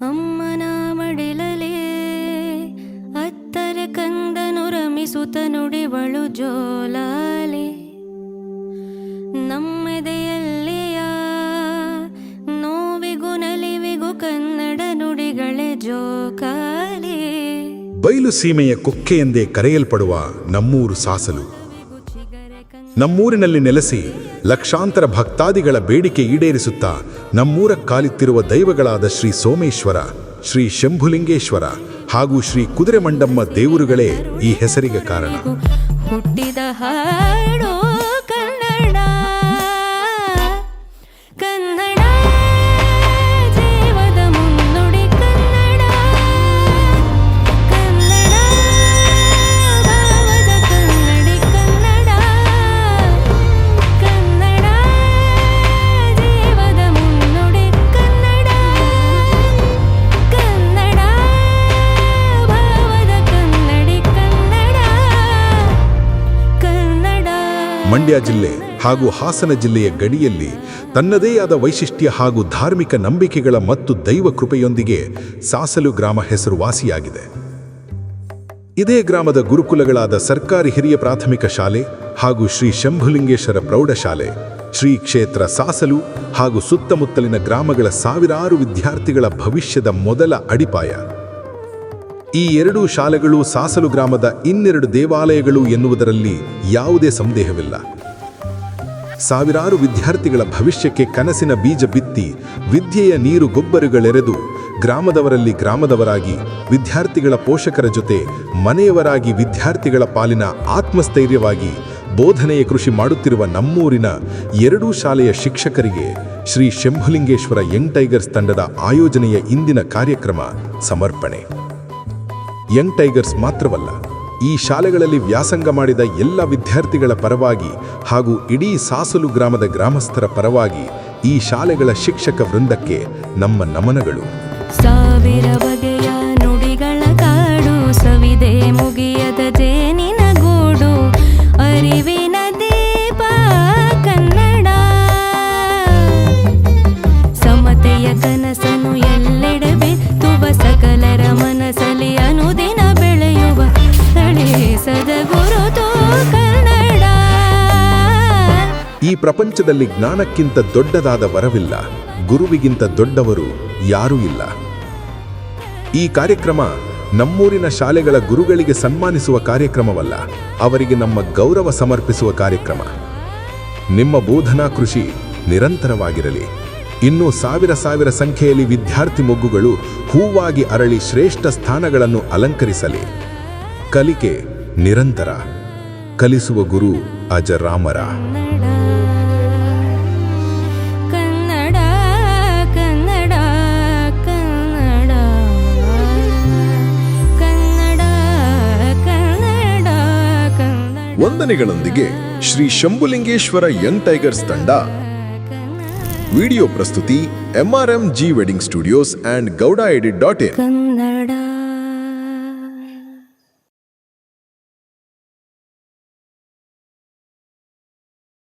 ಅಮ್ಮನ ಮಡಿಲಲೇ ಅತ್ತರ ಕಂದನು ರಮಿಸುತ್ತ ನುಡಿವಳು ಜೋಲಾಲೆ. ನಮ್ಮೆದೆಯಲ್ಲಿಯ ನೋವಿಗು ನಲಿವಿಗು ಕನ್ನಡ ನುಡಿಗಳೇ ಜೋಕಾಲೆ. ಬಯಲು ಸೀಮೆಯ ಕೊಕ್ಕೆ ಎಂದೇ ಕರೆಯಲ್ಪಡುವ ನಮ್ಮೂರು ಸಾಸಲು. ನಮ್ಮೂರಿನಲ್ಲಿ ನೆಲೆಸಿ ಲಕ್ಷಾಂತರ ಭಕ್ತಾದಿಗಳ ಬೇಡಿಕೆ ಈಡೇರಿಸುತ್ತಾ ನಮ್ಮೂರ ಕಾಲಿತ್ತಿರುವ ದೈವಗಳಾದ ಶ್ರೀ ಸೋಮೇಶ್ವರ, ಶ್ರೀ ಶಂಭುಲಿಂಗೇಶ್ವರ ಹಾಗೂ ಶ್ರೀ ಕುದುರೆ ಮಂಡಮ್ಮ ದೇವರುಗಳೇ ಈ ಹೆಸರಿಗೆ ಕಾರಣ. ಹುಟ್ಟಿದ ಮಂಡ್ಯ ಜಿಲ್ಲೆ ಹಾಗೂ ಹಾಸನ ಜಿಲ್ಲೆಯ ಗಡಿಯಲ್ಲಿ ತನ್ನದೇ ಆದ ವೈಶಿಷ್ಟ್ಯ ಹಾಗೂ ಧಾರ್ಮಿಕ ನಂಬಿಕೆಗಳ ಮತ್ತು ದೈವ ಕೃಪೆಯೊಂದಿಗೆ ಸಾಸಲು ಗ್ರಾಮ ಹೆಸರುವಾಸಿಯಾಗಿದೆ ಇದೇ ಗ್ರಾಮದ ಗುರುಕುಲಗಳಾದ ಸರ್ಕಾರಿ ಹಿರಿಯ ಪ್ರಾಥಮಿಕ ಶಾಲೆ ಹಾಗೂ ಶ್ರೀ ಶಂಭುಲಿಂಗೇಶ್ವರ ಪ್ರೌಢಶಾಲೆ, ಶ್ರೀ ಕ್ಷೇತ್ರ ಸಾಸಲು ಹಾಗೂ ಸುತ್ತಮುತ್ತಲಿನ ಗ್ರಾಮಗಳ ಸಾವಿರಾರು ವಿದ್ಯಾರ್ಥಿಗಳ ಭವಿಷ್ಯದ ಮೊದಲ ಅಡಿಪಾಯ. ಈ ಎರಡೂ ಶಾಲೆಗಳು ಸಾಸಲು ಗ್ರಾಮದ ಇನ್ನೆರಡು ದೇವಾಲಯಗಳು ಎನ್ನುವುದರಲ್ಲಿ ಯಾವುದೇ ಸಂದೇಹವಿಲ್ಲ. ಸಾವಿರಾರು ವಿದ್ಯಾರ್ಥಿಗಳ ಭವಿಷ್ಯಕ್ಕೆ ಕನಸಿನ ಬೀಜ ಬಿತ್ತಿ ವಿದ್ಯೆಯ ನೀರು ಗೊಬ್ಬರಗಳೆರೆದು ಗ್ರಾಮದವರಲ್ಲಿ ಗ್ರಾಮದವರಾಗಿ ವಿದ್ಯಾರ್ಥಿಗಳ ಪೋಷಕರ ಜೊತೆ ಮನೆಯವರಾಗಿ ವಿದ್ಯಾರ್ಥಿಗಳ ಪಾಲಿನ ಆತ್ಮಸ್ಥೈರ್ಯವಾಗಿ ಬೋಧನೆಯ ಕೃಷಿ ಮಾಡುತ್ತಿರುವ ನಮ್ಮೂರಿನ ಎರಡೂ ಶಾಲೆಯ ಶಿಕ್ಷಕರಿಗೆ ಶ್ರೀ ಶಂಭುಲಿಂಗೇಶ್ವರ ಯಂಗ್ ಟೈಗರ್ಸ್ ತಂಡದ ಆಯೋಜನೆಯ ಇಂದಿನ ಕಾರ್ಯಕ್ರಮ ಸಮರ್ಪಣೆ. ಯಂಗ್ ಟೈಗರ್ಸ್ ಮಾತ್ರವಲ್ಲ, ಈ ಶಾಲೆಗಳಲ್ಲಿ ವ್ಯಾಸಂಗ ಮಾಡಿದ ಎಲ್ಲ ವಿದ್ಯಾರ್ಥಿಗಳ ಪರವಾಗಿ ಹಾಗೂ ಇಡೀ ಸಾಸಲು ಗ್ರಾಮದ ಗ್ರಾಮಸ್ಥರ ಪರವಾಗಿ ಈ ಶಾಲೆಗಳ ಶಿಕ್ಷಕ ವೃಂದಕ್ಕೆ ನಮ್ಮ ನಮನಗಳು. ಸಾವಿರ ಬಗೆಯ ನುಡಿಗಳ ಕಾಡು ಸವಿದೆ ಮುಗಿಯದ ಈ ಪ್ರಪಂಚದಲ್ಲಿ ಜ್ಞಾನಕ್ಕಿಂತ ದೊಡ್ಡದಾದ ವರವಿಲ್ಲ, ಗುರುವಿಗಿಂತ ದೊಡ್ಡವರು ಯಾರೂ ಇಲ್ಲ. ಈ ಕಾರ್ಯಕ್ರಮ ನಮ್ಮೂರಿನ ಶಾಲೆಗಳ ಗುರುಗಳಿಗೆ ಸನ್ಮಾನಿಸುವ ಕಾರ್ಯಕ್ರಮವಲ್ಲ, ಅವರಿಗೆ ನಮ್ಮ ಗೌರವ ಸಮರ್ಪಿಸುವ ಕಾರ್ಯಕ್ರಮ. ನಿಮ್ಮ ಬೋಧನಾ ಕೃಷಿ ನಿರಂತರವಾಗಿರಲಿ. ಇನ್ನೂ ಸಾವಿರ ಸಾವಿರ ಸಂಖ್ಯೆಯಲ್ಲಿ ವಿದ್ಯಾರ್ಥಿ ಮೊಗ್ಗುಗಳು ಹೂವಾಗಿ ಅರಳಿ ಶ್ರೇಷ್ಠ ಸ್ಥಾನಗಳನ್ನು ಅಲಂಕರಿಸಲಿ. ಕಲಿಕೆ ನಿರಂತರ. ಕಲಿಸುವ ಗುರು ಅಜರಾಮರ. ವಂದನೆಗಳೊಂದಿಗೆ ಶ್ರೀ ಶಂಭುಲಿಂಗೇಶ್ವರ ಯಂಗ್ ಟೈಗರ್ಸ್ ತಂಡ. ವಿಡಿಯೋ ಪ್ರಸ್ತುತಿ MRM G wedding studios and Gowda edit dot in